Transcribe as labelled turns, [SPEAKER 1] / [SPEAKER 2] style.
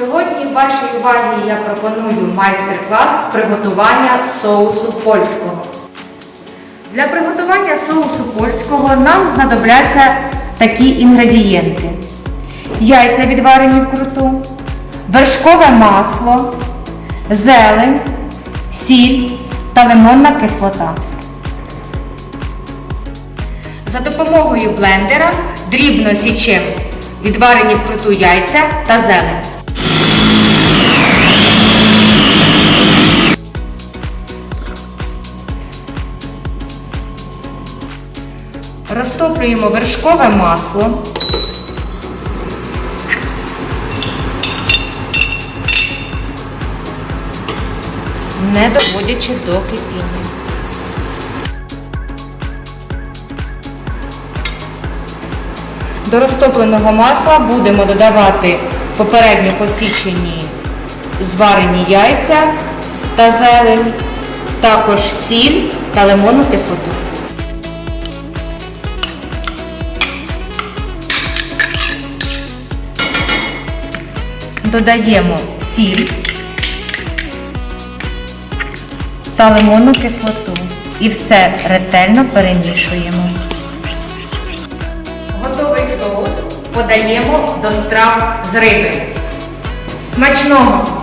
[SPEAKER 1] Сьогодні вашій увазі я пропоную майстер-клас з приготування соусу польського. Для приготування соусу польського нам знадобляться такі інгредієнти: яйця відварені вкруту, вершкове масло, зелень, сіль та лимонна кислота. За допомогою блендера дрібно січемо відварені вкруту яйця та зелень. Розтоплюємо вершкове масло. Не доводячи до кипіння. До розтопленого масла будемо додавати попередньо посічені зварені яйця та зелень, також сіль та лимонну кислоту. Додаємо сіль та лимонну кислоту і все ретельно перемішуємо. Подаємо до страв з риби. Смачного!